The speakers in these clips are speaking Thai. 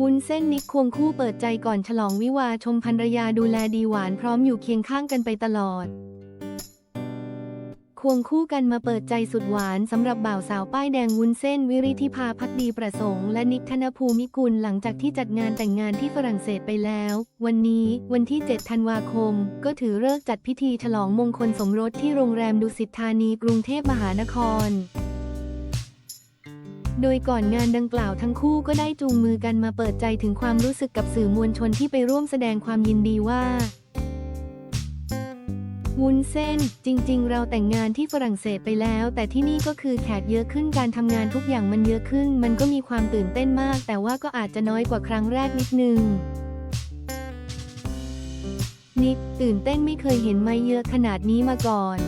วุ้นเส้นนิกควงคู่เปิดใจก่อนฉลองวิวาชมภรรยาดูแลดีหวานพร้อมอยู่เคียงข้างกันไปตลอด ควงคู่กันมาเปิดใจสุดหวานสำหรับบ่าวสาวป้ายแดงวุ้นเส้นวิริธิภาพักดีประสงค์และนิกธนภูมิกุลหลังจากที่จัดงานแต่งงานที่ฝรั่งเศสไปแล้ว วันนี้วันที่ 7 ธันวาคม ก็ถือเลิกจัดพิธีฉลองมงคลสมรสที่โรงแรมดุสิตธานีกรุงเทพมหานคร โดยก่อนงานดังกล่าวทั้งคู่ก็ได้จูงมือกันมาเปิดใจถึงความรู้สึกกับสื่อมวลชนที่ไปร่วมแสดงความยินดีว่าวุ้นเส้น จริง ๆ เราแต่งงานที่ฝรั่งเศสไปแล้ว แต่ที่นี่ก็คือแขกเยอะขึ้นการทำงานทุกอย่างมันเยอะขึ้น มันก็มีความตื่นเต้นมาก แต่ว่าก็อาจจะน้อยกว่าครั้งแรกนิดนึงนิกตื่นเต้นไม่เคยเห็นไม่เยอะขนาดนี้มาก่อน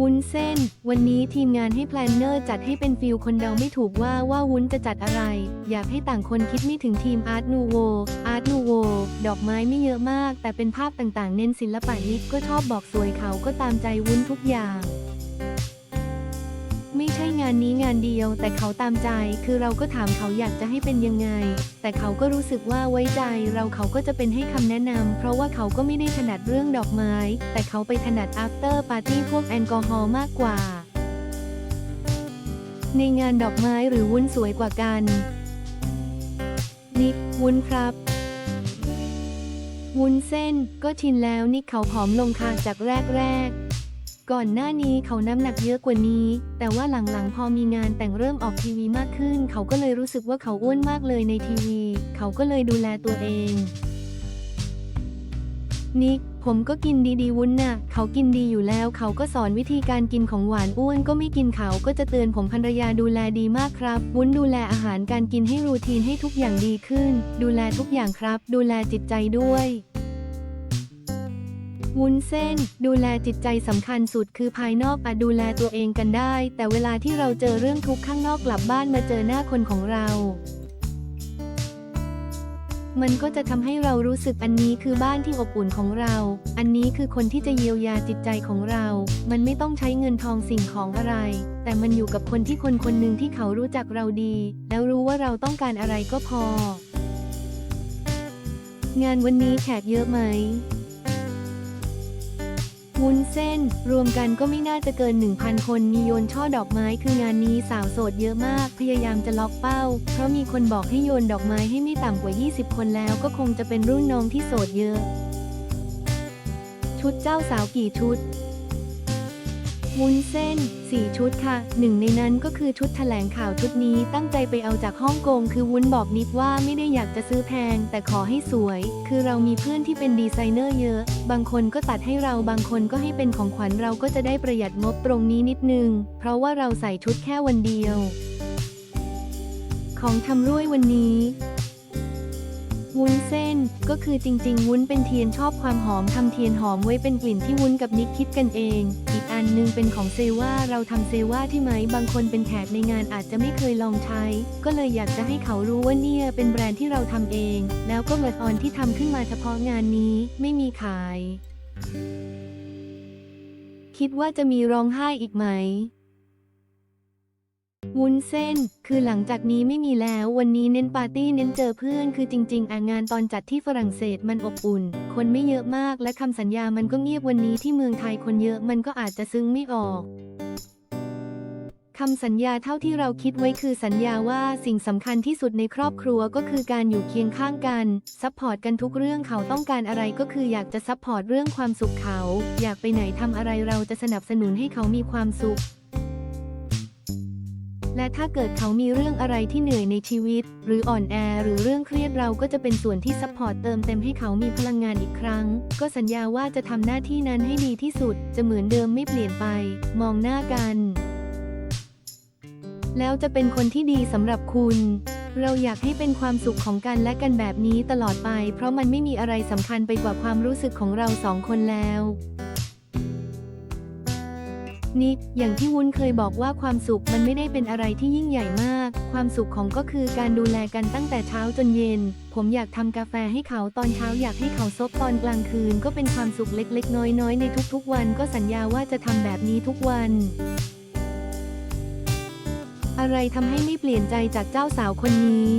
วุ้นเส้น วันนี้ทีมงานให้แพลนเนอร์จัดให้เป็นฟิลคนเดาไม่ถูกว่าว่าวุ้นจะจัดอะไร อยากให้ต่างคนคิดไม่ถึงทีมอาร์ตนูโว อาร์ตนูโว ดอกไม้ไม่เยอะมาก แต่เป็นภาพต่างๆ เน้นศิลปะนิดก็ชอบบอกสวยเขาก็ตามใจวุ้นทุกอย่าง ไม่ใช่งานนี้งานเดียว แต่เขาตามใจ คือเราก็ถามเขาอยากจะให้เป็นยังไง แต่เขาก็รู้สึกว่าไว้ใจ เราเขาก็จะเป็นให้คำแนะนำเพราะว่าเขาก็ไม่ได้ถนัดเรื่องดอกไม้ แต่เขาไปถนัด after party พวกแอลกอฮอล์มากกว่า ในงานดอกไม้หรือวุ้นสวยกว่ากัน นิกวุ้นครับวุ้นเส้นก็ชินแล้วนิกเขาผอมลงค่ะจากแรกๆก่ ก่อนหน้านี้เขาน้ำหนักเยอะกว่านี้ แต่ว่าหลังๆ พอมีงานแต่งเริ่มออกทีวีมากขึ้น เขาก็เลยรู้สึกว่าเขาอ้วนมากเลยในทีวี เขาก็เลยดูแลตัวเอง นิก ผมก็กินดีๆวุ้นน่ะ เขากินดีอยู่แล้ว เขาก็สอนวิธีการกินของหวานอ้วนก็ไม่กินเขาก็จะเตือนผมภรรยาดูแลดีมากครับ วุ้นดูแลอาหารการกินให้รูทีนให้ทุกอย่างดีขึ้น ดูแลทุกอย่างครับ ดูแลจิตใจด้วย วุ้นเส้น ดูแลจิตใจสำคัญสุดคือภายนอกอาจดูแลตัวเองกันได้ แต่เวลาที่เราเจอเรื่องทุกข์ข้างนอกกลับบ้านมาเจอหน้าคนของเรา มันก็จะทำให้เรารู้สึกอันนี้คือบ้านที่อบอุ่นของเรา อันนี้คือคนที่จะเยียวยาจิตใจของเรา มันไม่ต้องใช้เงินทองสิ่งของอะไร แต่มันอยู่กับคนที่คนคนหนึ่งที่เขารู้จักเราดี แล้วรู้ว่าเราต้องการอะไรก็พอ งานวันนี้แขกเยอะไหม วุ้นเส้น รวมกันก็ไม่น่าจะเกิน 1,000 คนมีโยนช่อดอกไม้คืองานนี้สาวโสดเยอะมาก พยายามจะล็อกเป้า เพราะมีคนบอกให้โยนดอกไม้ให้ไม่ต่ำกว่า 20 คนแล้วก็คงจะเป็นรุ่นน้องที่โสดเยอะ ชุดเจ้าสาวกี่ชุด วุ้นเส้น 4 ชุดค่ะ หนึ่งในนั้นก็คือชุดแถลงข่าวชุดนี้ตั้งใจไปเอาจากฮ่องกง คือวุ้นบอกนิดว่าไม่ได้อยากจะซื้อแพง แต่ขอให้สวย คือเรามีเพื่อนที่เป็นดีไซเนอร์เยอะ บางคนก็ตัดให้เราบางคนก็ให้เป็นของขวัญเราก็จะได้ประหยัดงบตรงนี้นิดนึง เพราะว่าเราใส่ชุดแค่วันเดียว ของทำร่วยวันนี้วุ้นเส้น ก็คือจริงๆ วุ้นเป็นเทียนชอบความหอมทำเทียนหอมไว้เป็นกลิ่นที่วุ้นกับนิกคิดกันเอง อันหนึงเป็นของเซว่าเราทำเซว่าที่ไหมบางคนเป็นแขกในงานอาจจะไม่เคยลองใช้ ก็เลยอยากจะให้เขารู้ว่าเนี่ยเป็นแบรนด์ที่เราทำเอง แล้วก็เมดออนที่ทำขึ้นมาเฉพาะงานนี้ไม่มีขาย คิดว่าจะมีร้องไห้อีกไหม วุ้นเส้น คือหลังจากนี้ไม่มีแล้ว วันนี้เน้นปาร์ตี้เน้นเจอเพื่อน คือจริงๆอะงานตอนจัดที่ฝรั่งเศสมันอบอุ่น คนไม่เยอะมากและคำสัญญามันก็เงียบวันนี้ที่เมืองไทยคนเยอะมันก็อาจจะซึ้งไม่ออกคำสัญญาเท่าที่เราคิดไว้คือสัญญาว่าสิ่งสำคัญที่สุดในครอบครัวก็คือการอยู่เคียงข้างกันซัพพอร์ตกันทุกเรื่องเขาต้องการอะไรก็คืออยากจะซัพพอร์ตเรื่องความสุขเขา อยากไปไหนทำอะไรเราจะสนับสนุนให้เขามีความสุข และถ้าเกิดเขามีเรื่องอะไรที่เหนื่อยในชีวิต หรืออ่อนแอหรือเรื่องเครียดเราก็จะเป็นส่วนที่ซัพพอร์ตเติมเต็มให้เขามีพลังงานอีกครั้ง ก็สัญญาว่าจะทำหน้าที่นั้นให้ดีที่สุด จะเหมือนเดิมไม่เปลี่ยนไป มองหน้ากัน แล้วจะเป็นคนที่ดีสำหรับคุณเราอยากให้เป็นความสุขของกันและกันแบบนี้ตลอดไป เพราะมันไม่มีอะไรสำคัญไปกว่าความรู้สึกของเราสองคนแล้ว นิกอย่างที่วุ้นเคยบอกว่าความสุขมันไม่ได้เป็นอะไรที่ยิ่งใหญ่มาก ความสุขของก็คือการดูแลกันตั้งแต่เช้าจนเย็น ผมอยากทำกาแฟให้เขาตอนเช้าอยากให้เขาซบตอนกลางคืน ก็เป็นความสุขเล็กๆ น้อยๆ ในทุกๆ วันก็สัญญาว่าจะทำแบบนี้ทุกวันอะไรทำให้ไม่เปลี่ยนใจจากเจ้าสาวคนนี้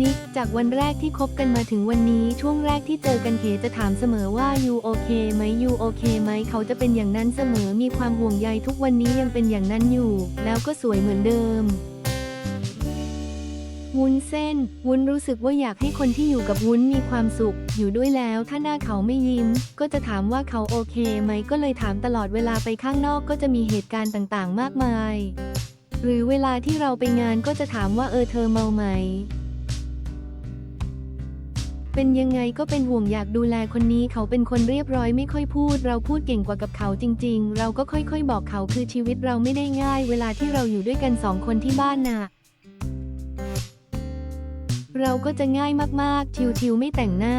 นิกจากวันแรกที่คบกันมาถึงวันนี้ช่วงแรกที่เจอกันเขจะถามเสมอว่ายูโอเคไหมยูโอเคไหมเขาจะเป็นอย่างนั้นเสมอมีความห่วงใยทุกวันนี้ยังเป็นอย่างนั้นอยู่ แล้วก็สวยเหมือนเดิมวุ้นเส้น วุ้นรู้สึกว่าอยากให้คนที่อยู่กับวุ้นมีความสุข อยู่ด้วยแล้วถ้าหน้าเขาไม่ยิ้ม ก็จะถามว่าเขาโอเคไหมก็เลยถามตลอดเวลาไปข้างนอกก็จะมีเหตุการณ์ต่างๆ มากมาย หรือเวลาที่เราไปงานก็จะถามว่าเออเธอเมาไหม เป็นยังไงก็เป็นห่วงอยากดูแลคนนี้เขาเป็นคนเรียบร้อยไม่ค่อยพูด เราพูดเก่งกว่ากับเขาจริง ๆ เราก็ค่อยๆ บอกเขาคือชีวิตเราไม่ได้ง่าย เวลาที่เราอยู่ด้วยกันสองคนที่บ้านน่ะเราก็จะง่ายมากๆ ชิวๆไม่แต่งหน้า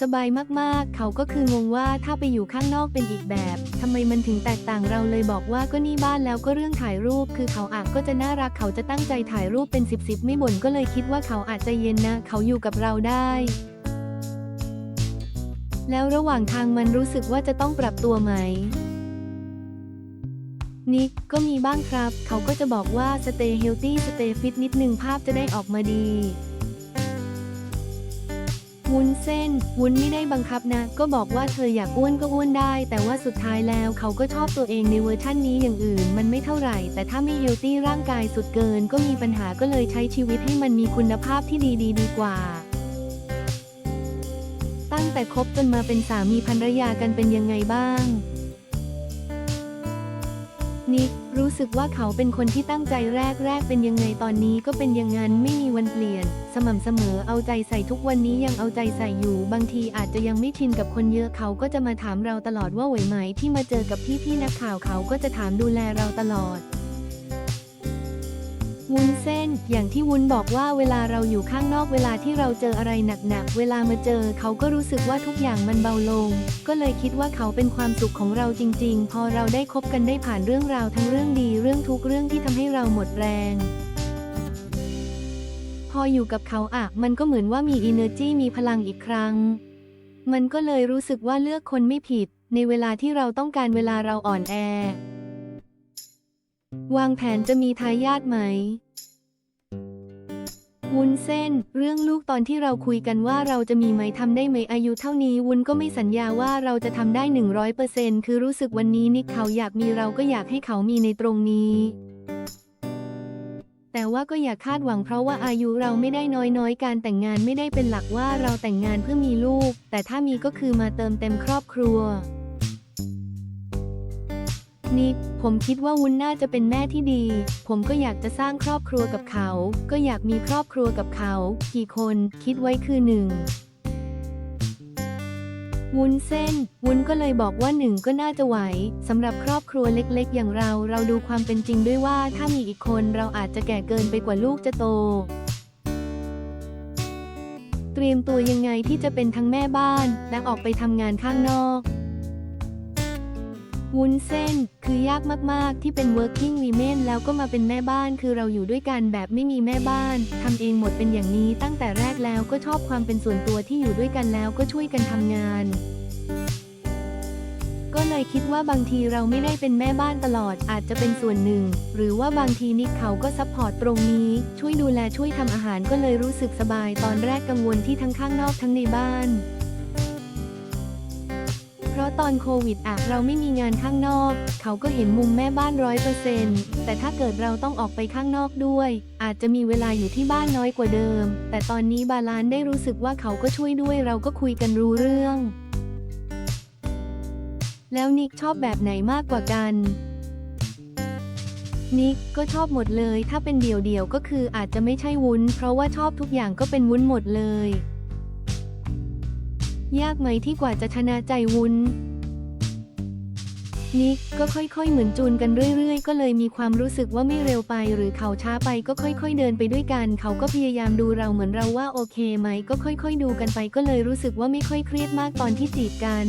สบายมากๆ เขาก็คืองงว่าถ้าไปอยู่ข้างนอกเป็นอีกแบบทำไมมันถึงแตกต่างเราเลยบอกว่าก็นี่บ้านแล้วก็เรื่องถ่ายรูป คือเขาอาจก็จะน่ารักเขาจะตั้งใจถ่ายรูปเป็นสิบสิบไม่บ่นก็เลยคิดว่าเขาอาจจะเย็นนะ เขาอยู่กับเราได้ แล้วระหว่างทางมันรู้สึกว่าจะต้องปรับตัวไหม นิกก็มีบ้างครับ เขาก็จะบอกว่า stay healthy stay fit นิดนึงภาพจะได้ออกมาดีวุ้นเส้น วุ้นไม่ได้บังคับนะ ก็บอกว่าเธออยากอ้วนก็อ้วนได้ แต่ว่าสุดท้ายแล้วเขาก็ชอบตัวเองในเวอร์ชั่นนี้อย่างอื่น มันไม่เท่าไหร่ แต่ถ้าไม่เฮลตี้ร่างกายสุดเกิน ก็มีปัญหาก็เลยใช้ชีวิตให้มันมีคุณภาพที่ดีดีดีกว่า ตั้งแต่คบกันมาเป็นสามีภรรยากันเป็นยังไงบ้าง นิกรู้สึกว่าเขาเป็นคนที่ตั้งใจแรกแรกเป็นยังไงตอนนี้ก็เป็นอย่างนั้นไม่มีวันเปลี่ยน สม่ำเสมอเอาใจใส่ทุกวันนี้ยังเอาใจใส่อยู่ บางทีอาจจะยังไม่ชินกับคนเยอะเขาก็จะมาถามเราตลอดว่าไหวไหมที่มาเจอกับพี่พี่ๆนักข่าวเขาก็จะถามดูแลเราตลอด วุ้นเส้น อย่างที่วุ้นบอกว่าเวลาเราอยู่ข้างนอกเวลาที่เราเจออะไรหนักๆ เวลามาเจอเขาก็รู้สึกว่าทุกอย่างมันเบาลง ก็เลยคิดว่าเขาเป็นความสุขของเราจริง ๆ พอเราได้คบกันได้ผ่านเรื่องราวทั้งเรื่องดีเรื่องทุกเรื่องที่ทำให้เราหมดแรง พออยู่กับเขาอะมันก็เหมือนว่ามี energy มีพลังอีกครั้ง มันก็เลยรู้สึกว่าเลือกคนไม่ผิด ในเวลาที่เราต้องการเวลาเราอ่อนแอ วางแผนจะมีทายาทไหมวุ้นเส้น เรื่องลูกตอนที่เราคุยกันว่าเราจะมีไหมทำได้ไหมอายุเท่านี้ วุ้นก็ไม่สัญญาว่าเราจะทำได้ 100%คือรู้สึกวันนี้นิกเขาอยากมีเราก็อยากให้เขามีในตรงนี้แต่ว่าก็อย่าคาดหวังเพราะว่าอายุเราไม่ได้น้อยๆ การแต่งงานไม่ได้เป็นหลักว่าเราแต่งงานเพื่อมีลูก แต่ถ้ามีก็คือมาเติมเต็มครอบครัว นิก ผมคิดว่าวุ้นน่าจะเป็นแม่ที่ดี ผมก็อยากจะสร้างครอบครัวกับเขา ก็อยากมีครอบครัวกับเขา กี่คนคิดไว้คือหนึ่งวุ้นเส้น วุ้นก็เลยบอกว่าหนึ่งก็น่าจะไหวสำหรับครอบครัวเล็กๆ อย่างเรา เราดูความเป็นจริงด้วยว่าถ้ามีอีกคนเราอาจจะแก่เกินไปกว่าลูกจะโต เตรียมตัวยังไงที่จะเป็นทั้งแม่บ้านและออกไปทำงานข้างนอก วุ้นเส้น คือยากมาก ๆ ที่เป็น working women แล้วก็มาเป็นแม่บ้านคือเราอยู่ด้วยกันแบบไม่มีแม่บ้านทำเองหมดเป็นอย่างนี้ตั้งแต่แรกแล้วก็ชอบความเป็นส่วนตัวที่อยู่ด้วยกันแล้วก็ช่วยกันทำงาน ก็เลยคิดว่าบางทีเราไม่ได้เป็นแม่บ้านตลอดอาจจะเป็นส่วนหนึ่ง หรือว่าบางทีนิกเขาก็ซัพพอร์ตตรงนี้ ช่วยดูแลช่วยทำอาหารก็เลยรู้สึกสบาย ตอนแรกกังวลที่ทั้งข้างนอกทั้งในบ้าน เพราะตอนโควิดอะเราไม่มีงานข้างนอก เขาก็เห็นมุมแม่บ้านร้อยเปอร์เซ็นต์แต่ถ้าเกิดเราต้องออกไปข้างนอกด้วย อาจจะมีเวลาอยู่ที่บ้านน้อยกว่าเดิม แต่ตอนนี้บาลานได้รู้สึกว่าเขาก็ช่วยด้วยเราก็คุยกันรู้เรื่อง แล้วนิกชอบแบบไหนมากกว่ากันนิกก็ชอบหมดเลย ถ้าเป็นเดี่ยวๆก็คืออาจจะไม่ใช่วุ้น เพราะว่าชอบทุกอย่างก็เป็นวุ้นหมดเลย ยากไหมที่กว่าจะชนะใจวุ้นนิกก็ค่อยๆ เหมือนจูนกันเรื่อยๆ ก็เลยมีความรู้สึกว่าไม่เร็วไป หรือเขาช้าไปก็ค่อย ๆ เดินไปด้วยกัน เขาก็พยายามดูเราเหมือนเราว่าโอเคไหม ก็ค่อย ๆ ดูกันไปก็เลยรู้สึกว่าไม่ค่อยเครียดมากตอนที่จีบกัน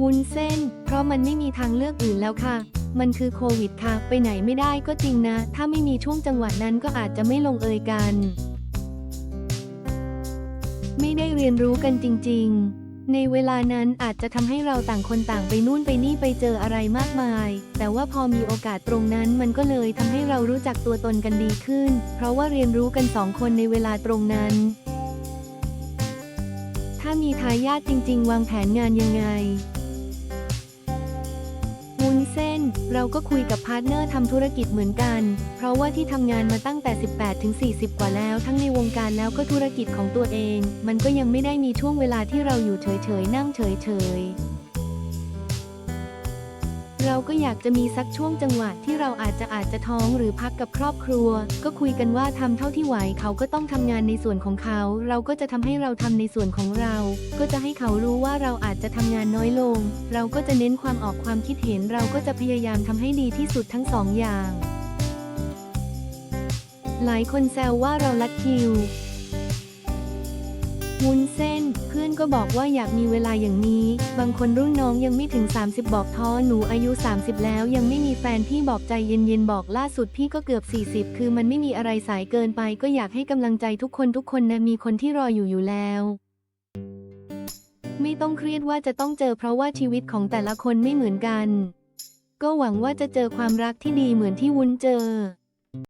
วุ้นเส้น เพราะมันไม่มีทางเลือกอื่นแล้วค่ะ มันคือโควิดค่ะ ไปไหนไม่ได้ก็จริงนะ ถ้าไม่มีช่วงจังหวะนั้นก็อาจจะไม่ลงเอยกัน ไม่ได้เรียนรู้กันจริง ๆ ในเวลานั้นอาจจะทำให้เราต่างคนต่างไปนู่นไปนี่ไปเจออะไรมากมาย แต่ว่าพอมีโอกาสตรงนั้นมันก็เลยทำให้เรารู้จักตัวตนกันดีขึ้น เพราะว่าเรียนรู้กันสองคนในเวลาตรงนั้น ถ้ามีทายาทจริง ๆ วางแผนงานยังไง เราก็คุยกับพาร์ทเนอร์ทำธุรกิจเหมือนกัน เพราะว่าที่ทำงานมาตั้งแต่ 18ถึง40 กว่าแล้ว ทั้งในวงการแล้วก็ธุรกิจของตัวเอง มันก็ยังไม่ได้มีช่วงเวลาที่เราอยู่เฉยๆนั่งเฉยๆ เราก็อยากจะมีสักช่วงจังหวะที่เราอาจจะอาจจะท้องหรือพักกับครอบครัว ก็คุยกันว่าทำเท่าที่ไหวเขาก็ต้องทำงานในส่วนของเขา เราก็จะทำให้เราทำในส่วนของเรา ก็จะให้เขารู้ว่าเราอาจจะทำงานน้อยลง เราก็จะเน้นความออกความคิดเห็นเราก็จะพยายามทำให้ดีที่สุดทั้งสองอย่าง หลายคนแซวว่าเราลัดคิว วุ้นเส้น เพื่อนก็บอกว่าอยากมีเวลาอย่างนี้ บางคนรุ่นน้องยังไม่ถึง 30 บอกท้อหนูอายุ 30 แล้วยังไม่มีแฟนพี่บอกใจเย็นๆ บอกล่าสุดพี่ก็เกือบ 40 คือมันไม่มีอะไรสายเกินไป ก็อยากให้กำลังใจทุกคนทุกคนนะมีคนที่รออยู่อยู่แล้วไม่ต้องเครียดว่าจะต้องเจอเพราะว่าชีวิตของแต่ละคนไม่เหมือนกัน ก็หวังว่าจะเจอความรักที่ดีเหมือนที่วุ้นเจอ